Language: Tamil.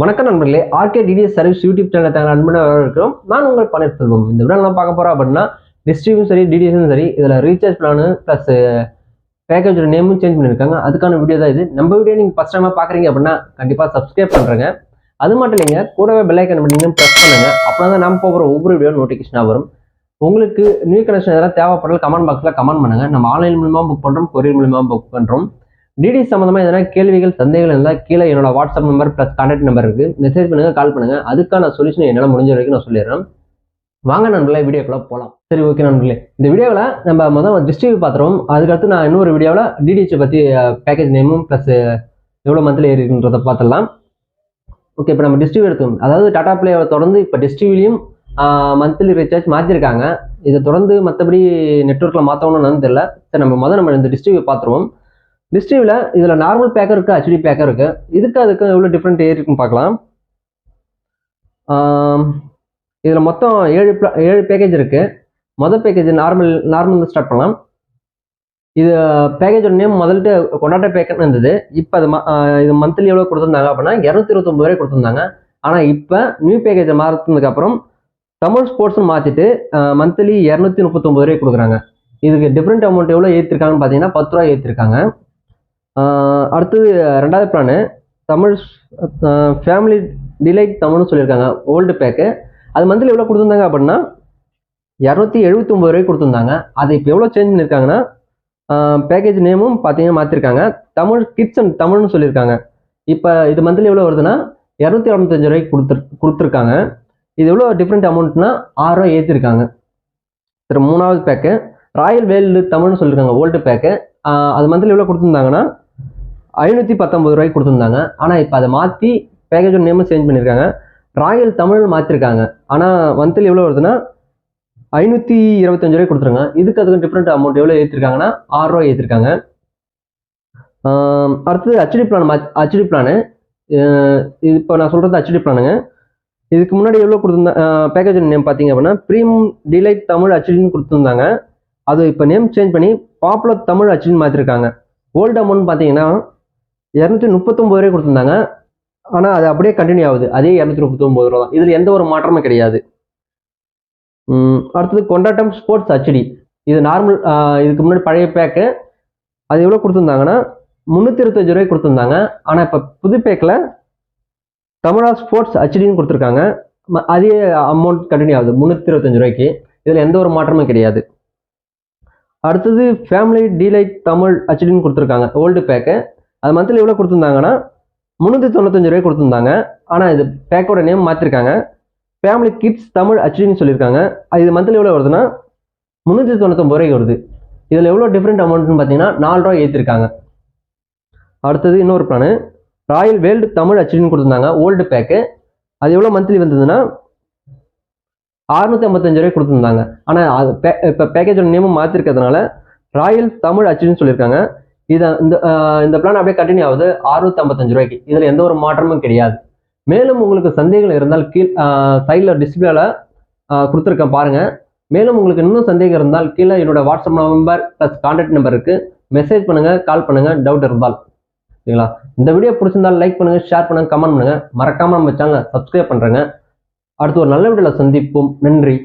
வணக்கம் நண்பர்களே RK DTS service YouTube channel தங்கள் அன்புடன் இருக்கிறோம் நான் உங்கள் பன்னீர் செல்வம். இந்த விட நான் பார்க்க போகிறோம் அப்படின்னா டிஸ்ட்ரிபியூஷன் சரி டிடிஎஸும் சரி இதில் ரீசார்ஜ் பிளானு ப்ளஸ் பேக்கேஜோட நேமும் சேஞ்ச் பண்ணியிருக்காங்க. அதுக்கான வீடியோ தான் இது. நம்ம வீடியோ நீங்கள் ஃபஸ்ட் டைமாக பார்க்குறீங்க அப்படின்னா கண்டிப்பாக சப்ஸ்கிரைப் பண்ணுறேங்க அது மட்டும் இல்லைங்க கூடவே பெல்லைக்கன் பண்ணிங்க ப்ரெஸ் பண்ணுங்க. அப்படின்னா தான் நம்ம போகிற ஒவ்வொரு வீடியோ நோட்டிஃபிகேஷனாக வரும். உங்களுக்கு நியூ கனெக்ஷன் எதாவது தேவைப்படல கமெண்ட் பாக்ஸில் கமெண்ட் பண்ணுங்க. நம்ம ஆன்லைன் மூலிமா புக் பண்ணுறோம் கொரியர் மூலிமா புக் பண்ணுறோம் டிடி சம்மந்தமாக எதனா கேள்விகள் சந்தேகங்கள் இருந்தால் கீழே என்னோட WhatsApp number plus contact number இருக்கு. மெசேஜ் பண்ணுங்க கால் பண்ணுங்க. அதுக்கான சொல்யூஷன் என்னால் முடிஞ்ச வரைக்கும் நான் சொல்லிடுறேன். வாங்க நண்பர்களே வீடியோக்குள்ள போகலாம் சரி ஓகே நண்பர்களே. இந்த வீடியோவில் நம்ம முதல் டிஸ்ட்ரிபியூட் பார்த்துருவோம். அதுக்கடுத்து நான் இன்னொரு வீடியோவில் டிடிஹெச் பற்றி பேக்கேஜ் நேமும் ப்ளஸ் எவ்வளோ மந்த்லி இருக்குன்றதை பார்த்துடலாம். ஓகே இப்போ நம்ம டிஸ்ட்ரிபியூட் எடுத்தோம் அதாவது டாடா பிளேவை தொடர்ந்து இப்போ டிஸ்ட்ரிபியூலையும் மந்த்லி ரீசார்ஜ் மாற்றிருக்காங்க இதை தொடர்ந்து மற்றபடி நெட்ஒர்க்கில் மாற்றணும்னு தெரியல. சரி நம்ம முதல் நம்ம இந்த டிஸ்ட்ரிபியூ பார்த்துருவோம். டிஸ்ட்ரிபியூவில் இதில் நார்மல் பேக்கர் இருக்குது ஹெச்டி பேக்கர் இருக்குது இதுக்கு அதுக்கு எவ்வளோ டிஃப்ரெண்ட் இருக்குன்னு பார்க்கலாம். இதில் மொத்தம் ஏழு ஏழு பேக்கேஜ் இருக்குது மொதல் பேக்கேஜ் நார்மல் நார்மல் ஸ்டார்ட் பண்ணலாம். இது பேக்கேஜோட நேம் முதல்ட்டு கொண்டாட்ட பேக்கர்னு இருந்தது. இப்போ அது இது மந்த்லி எவ்வளோ கொடுத்துருந்தாங்க அப்படின்னா இரநூத்தி இருபத்தொம்பது வரை கொடுத்துருந்தாங்க. ஆனால் இப்போ நியூ பேக்கேஜை மாற்றினதுக்கு தமிழ் ஸ்போர்ட்ஸ்னு மாற்றிட்டு மந்த்லி இரநூத்தி முப்பத்தொம்பது ரூபாய் கொடுக்குறாங்க. இதுக்கு டிஃப்ரெண்ட் அமௌண்ட் எவ்வளோ ஏற்றிருக்காங்கன்னு பார்த்தீங்கன்னா பத்து ரூபா ஏற்றிருக்காங்க அடுத்தது ரெண்டாவது பிளானு தமிழ் ஃபேமிலி டிலைட் தமிழ்னு சொல்லியிருக்காங்க ஓல்டு பேக்கு அது மந்த்லி எவ்வளோ கொடுத்துருந்தாங்க அப்படின்னா இரநூத்தி எழுபத்தி ஒம்பது ரூபாய் கொடுத்துருந்தாங்க. அது இப்போ எவ்வளோ சேஞ்ச் பண்ணியிருக்காங்கன்னா பேக்கேஜ் நேமும் பார்த்தீங்கன்னா மாற்றிருக்காங்க தமிழ் கிட்ஸ் அண்ட் தமிழ்னு சொல்லியிருக்காங்க. இப்போ இது மந்த்லி எவ்வளோ வருதுன்னா இரநூத்தி அறுபத்தஞ்சு ரூபாய்க்கு கொடுத்துரு கொடுத்துருக்காங்க. இது எவ்வளோ டிஃப்ரெண்ட் அமௌண்ட்னா ஆறுரூவா ஏற்றிருக்காங்க சரி மூணாவது பேக்கு ராயல் வேல்டு தமிழ்னு சொல்லியிருக்காங்க ஓல்டு பேக்கு அது மந்த்லி எவ்வளோ கொடுத்துருந்தாங்கன்னா ஐநூற்றி பத்தொம்பது ரூபாய்க்கு கொடுத்துருந்தாங்க. ஆனால் இப்போ அதை மாற்றி பேக்கேஜோட நேமும் சேஞ்ச் பண்ணியிருக்காங்க. ராயல் தமிழ் மாற்றிருக்காங்க ஆனால் மந்த்லி எவ்வளோ வருதுன்னா ஐநூற்றி இருபத்தஞ்சு ரூபாய் கொடுத்துருங்க இதுக்கு அதுக்கு டிஃப்ரெண்ட் அமௌண்ட் எவ்வளோ ஏற்றிருக்காங்கன்னா ஆறு ரூபா ஏற்றிருக்காங்க அடுத்தது ஹச்டி பிளான் ஹச்டி பிளானு இது இப்போ நான் சொல்கிறது ஹச்டி பிளானுங்க இதுக்கு முன்னாடி எவ்வளோ கொடுத்துருந்தா பேக்கேஜ் நேம் பார்த்தீங்க அப்படின்னா ப்ரீமியம் டிலைட் தமிழ் ஹச்டின்னு கொடுத்துருந்தாங்க. அது இப்போ நேம் சேஞ்ச் பண்ணி பாப்புலர் தமிழ் ஹச்டின்னு மாற்றிருக்காங்க ஓல்டு அமௌண்ட் பார்த்தீங்கன்னா இரநூத்தி முப்பத்தொம்பது ரூபாய் கொடுத்துருந்தாங்க. ஆனால் அது அப்படியே கண்டினியூ ஆகுது. அதே இரநூத்தி முப்பத்தொம்பது ரூபா தான் இதில் எந்த ஒரு மாற்றமும் கிடையாது. அடுத்தது கொண்டாட்டம் ஸ்போர்ட்ஸ் ஹச்டி இது நார்மல் இதுக்கு முன்னாடி பழைய பேக்கு அது எவ்வளோ கொடுத்துருந்தாங்கன்னா முந்நூற்றி இருபத்தஞ்சு ரூபாய் கொடுத்துருந்தாங்க. ஆனால் இப்போ புது பேக்கில் தமிழா ஸ்போர்ட்ஸ் ஹச்டின்னு கொடுத்துருக்காங்க. ம- அதே அமௌண்ட் கண்டினியூ ஆகுது. முந்நூற்றி இருபத்தஞ்சு ரூபாய்க்கு. இதில் எந்த ஒரு மாற்றமும் கிடையாது. அடுத்தது ஃபேமிலி டீலைட் தமிழ் ஹச்டின்னு கொடுத்துருக்காங்க. ஓல்டு பேக்கு அது மந்த்லி எவ்வளோ கொடுத்துருந்தாங்கன்னா? முந்நூற்றி தொண்ணூத்தஞ்சு ரூபாய் கொடுத்துருந்தாங்க. ஆனால் இது பேக்கோட நேம் மாற்றிருக்காங்க ஃபேமிலி கிட்ஸ் தமிழ் அச்சுன்னு சொல்லியிருக்காங்க. அது இது மந்த்லி எவ்வளோ வருதுன்னா? முந்நூற்றி தொண்ணூத்தொம்பது ரூபாய்க்கு வருது. இதில் எவ்வளோ டிஃப்ரெண்ட் அமௌண்ட்னு பார்த்தீங்கன்னா நாலு ரூபா ஏற்றிருக்காங்க அடுத்தது இன்னொரு பிளானு ராயல் வேர்ல்டு தமிழ் அச்சுன்னு கொடுத்துருந்தாங்க. ஓல்டு பேக்கு அது எவ்வளோ மந்த்லி வந்ததுன்னா? அறுநூத்தி ஐம்பத்தஞ்சு ரூபாய் கொடுத்துருந்தாங்க. ஆனால் அது பே- இப்போ பேக்கேஜோட நேமும் மாற்றிருக்கிறதுனால ராயல் தமிழ் அச்சுன்னு சொல்லியிருக்காங்க. இதை இந்த இந்த பிளான் அப்படியே கண்டினியூ ஆகுது. அறுநூத்தி ஐம்பத்தஞ்சு ரூபாய்க்கு. இதில் எந்த ஒரு மாற்றமும் கிடையாது. மேலும் உங்களுக்கு சந்தேகங்கள் இருந்தால் கீழ் சைடில் டிஸ்பிளேல கொடுத்துருக்கேன் பாருங்கள் மேலும் உங்களுக்கு இன்னும் சந்தேகம் இருந்தால் கீழே என்னோட WhatsApp number plus contact number இருக்குது மெசேஜ் பண்ணுங்கள் கால் பண்ணுங்கள் டவுட் இருந்தால். சரிங்களா? இந்த வீடியோ பிடிச்சிருந்தால் லைக் பண்ணுங்கள் ஷேர் பண்ணுங்கள் கமெண்ட் பண்ணுங்கள் மறக்காமல் நம்ம சேனலை சப்ஸ்கிரைப் பண்ணுறேங்க அடுத்து ஒரு நல்ல வீடியோவில் சந்திப்போம். நன்றி.